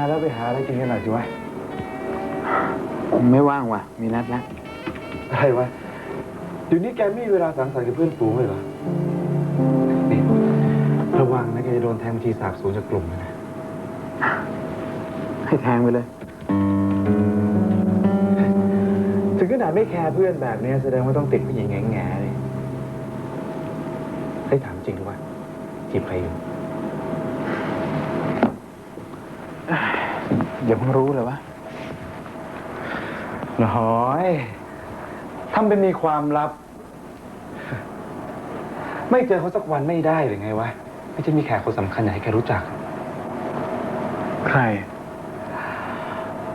านแล้วไปหาอะไรกินกันหน่อยสิวะ ไม่ว่างว่ะ มีนัดแล้วอะไรวะเดี๋ยวนี้แกไม่มีเวลาสังสรรค์กับเพื่อนฝูงเลยเหรอนี่ระวังนะแกจะโดนแทงบัญชีสาบสูญจากกลุ่มนะ ให้แทงไปเลย ถึงขนาดไม่แคร์เพื่อนแบบนี้แสดงว่าต้องติดผู้หญิงแง่ๆเลยให้ยถามจริงหรือวะจีบใครอยู่ เดี๋ยวเพิ่งรู้เลยวะน้อยทำเป็นมีความลับ ไม่เจอเขาสักวันไม่ได้หรือไงวะ ไม่ใช่มีแขกคนสำคัญอยากให้แกรู้จัก ใคร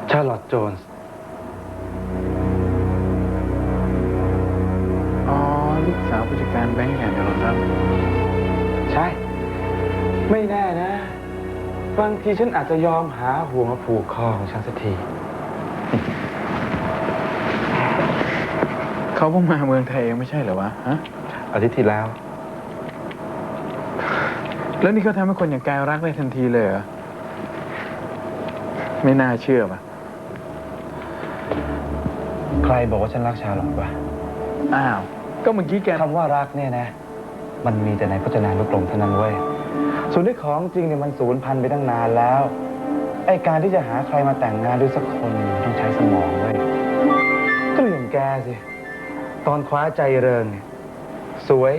ชาร์ลอตโจนส์ อ๋อ ลูกสาวผู้จัดการแบงก์ใหญ่ในลอนดอนใช่ ไม่แน่นะ บางทีฉันอาจจะยอมหาห่วงมาผูกคอของฉันสักที เขาเพิ่งมาเมืองไทยเองไม่ใช่เหรอวะฮะอาทิตย์ที่แล้ว แล้วนี่เขาทำให้คนอย่างกายรักได้ทันทีเลยเหรอ ไม่น่าเชื่อปะใครบอกว่าฉันรักชาร์ลอตวะอ้าว ก็เมื่อกี้แก คำว่ารักเนี่ยนะ มันมีแต่ในพจนานุกรมเท่านั้นเว้ย ส่วนที่ของจริงเนี่ยมันสูญพันธุ์ไปตั้งนานแล้ว ไอการที่จะหาใครมาแต่งงานด้วยสักคนต้องใช้สมองเว้ยก็เรื่องแกสิ ตอนคว้าใจเริงเนี่ยสวย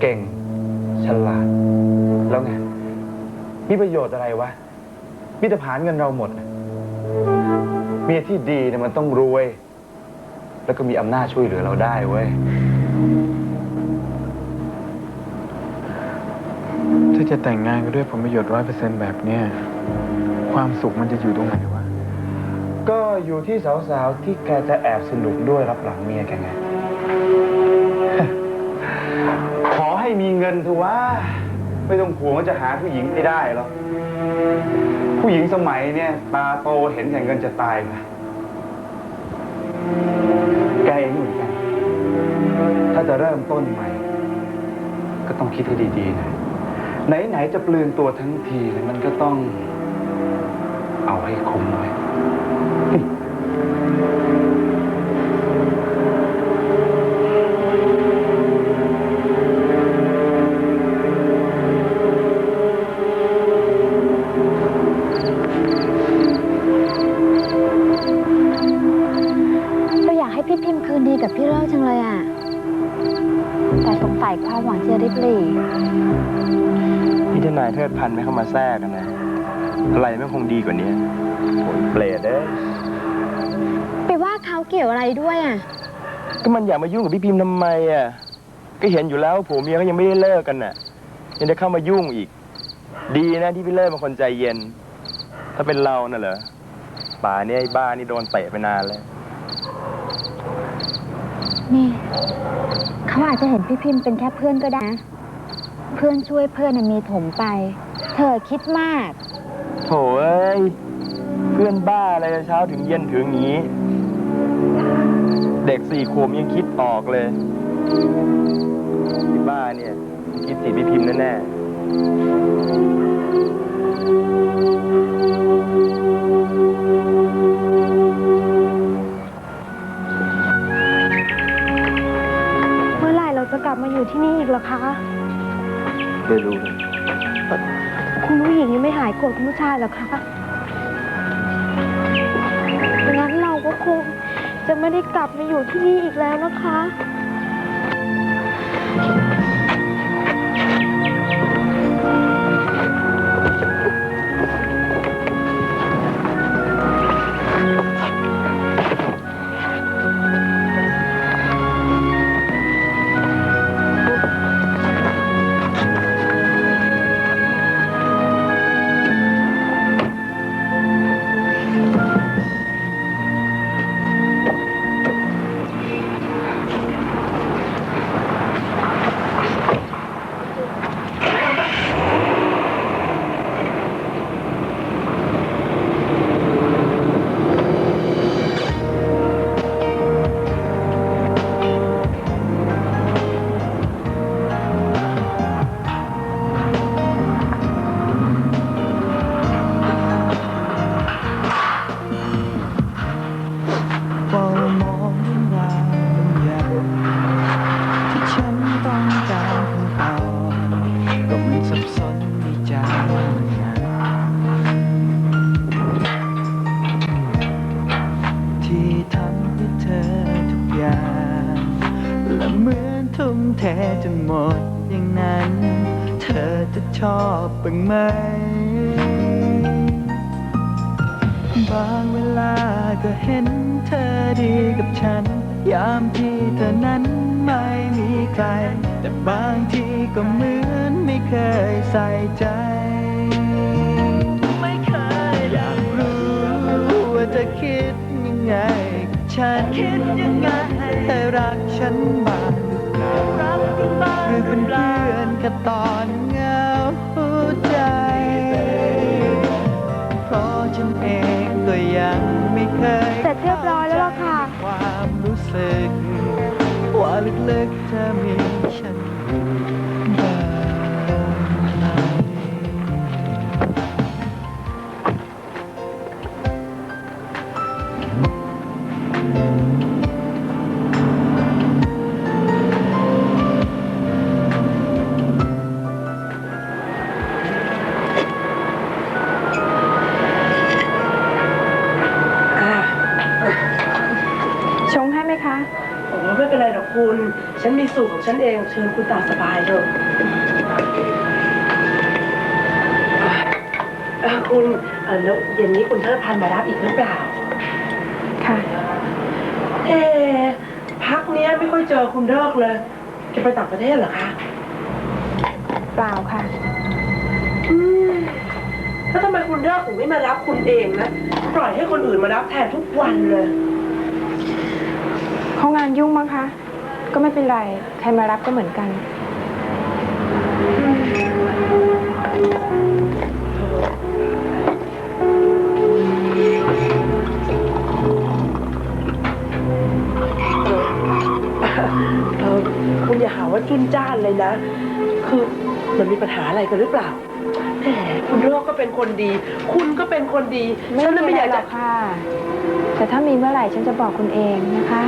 เก่ง ฉลาด แล้วไง มีประโยชน์อะไรวะ มีแต่ผานเงินเราหมดนะเมียที่ดีเนี่ยมันต้องรวย แล้วก็มีอำนาจช่วยเหลือเราได้เว้ย ถ้าจะแต่งงานกันด้วยผลประโยชน์ร้อยเปอร์เซ็นต์แบบเนี้ยความสุขมันจะอยู่ตรงไหนวะ ก็อยู่ที่สาวๆ ที่แกจะแอบสนุกด้วยรับหลังเมียแกไง ขอให้มีเงินเถอะว่า ไม่ต้องห่วงว่าจะหาผู้หญิงไม่ได้หรอก ผู้หญิงสมัยเนี่ย ตาโตเห็นแต่เงินจะตายนะแกเองเหมือนกัน ถ้าจะเริ่มต้นใหม่ ก็ต้องคิดให้ดีๆนะ ไหน ๆ จะเปลืองตัวทั้งทีเนี่ยมันก็ต้องเอาให้คุ้มไว้เราอย ดพันธุ์ไม่เข้ามาแทรกกันนะ อะไรไม่คงดีกว่านี้โหยเปรตเอ้ยไปว่าเขาเกี่ยวอะไรด้วยอะ ก็มันอยากมายุ่งกับพี่พิมพ์ทำไมอะ ก็เห็นอยู่แล้วผัวเมียก็ยังไม่ได้เลิกกันน่ะ ยังจะเข้ามายุ่งอีก ดีนะที่พี่เลิศเป็นคนใจเย็น ถ้าเป็นเราน่ะเหรอ ป่าเนี่ยไอ้บ้านี่โดนเตะไปนานแล้ว นี่ เขาอาจจะเห็นพี่พิมพ์เป็นแค่เพื่อนก็ได้นะ เพื่อนช่วยเพื่อนน่ะมีถมไป เธอคิดมาก โถเอ้ย เพื่อนบ้าอะไรเช้าถึงเย็นถึงอย่างนี้ เด็กสี่ขวบยังคิดออกเลยที่บ้าเนี่ยคิดจีบพี่พิมพ์แน่ๆ คุณผู้หญิงยังไม่หายโกรธคุณผู้ชายหรอคะงั้นเราก็คงจะไม่ได้กลับมาอยู่ที่นี่อีกแล้วนะคะ เทจนหมดอย่างนั้น เธอจะชอบบ้างไหม บางเวลาก็เห็นเธอดีกับฉัน ยามที่เธอนั้นไม่มีใคร แต่บางทีก็เหมือนไม่เคยใส่ใจ ไม่เคยอยากรู้ว่าเธอคิดยังไงกับฉันคิดยังไงเธอรักฉันบ้าง หรือเป็นเพื่อนแค่ตอนเหงาใจ เพราะฉันเองก็ยังไม่เคยเสร็จเรียบร้อยแล้วล่ะค่ะ ความรู้สึกว่าลึกๆเธอมี ชงให้ไหมคะโอ้ไม่เป็นไรหรอกคุณ ฉันมีสูตรของฉันเอง เชิญคุณตามสบายเถอะเอ่อคุณเอ่อแล้วเย็นนี้คุณเทิดพันธ์มารับอีกหรือเปล่า ค่ะ เอ๊ะพักเนี้ยไม่ค่อยเจอคุณเลิกเลย จะไปต่างประเทศเหรอคะ เปล่าค่ะ อืมแล้วทำไมคุณเลิกถึงไม่มารับคุณเองนะ ปล่อยให้คนอื่นมารับแทนทุกวันเลย เขางานยุ่งมั้งคะ ก็ไม่เป็นไร ใครมารับก็เหมือนกัน เออคุณอย่าหาว่าจุนจ้านเลยนะ คือมันมีปัญหาอะไรกันหรือเปล่าแหม คุณโรคก็เป็นคนดี คุณก็เป็นคนดีไม่ฉันมีน่ะไม่อะอไรยากหรจะอกค่ะ แต่ถ้ามีเมื่อไหร่ฉันจะบอกคุณเองนะคะ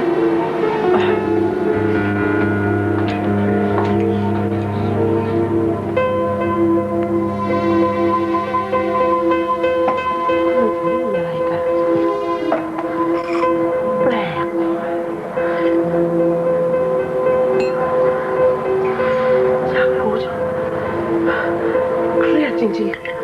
気。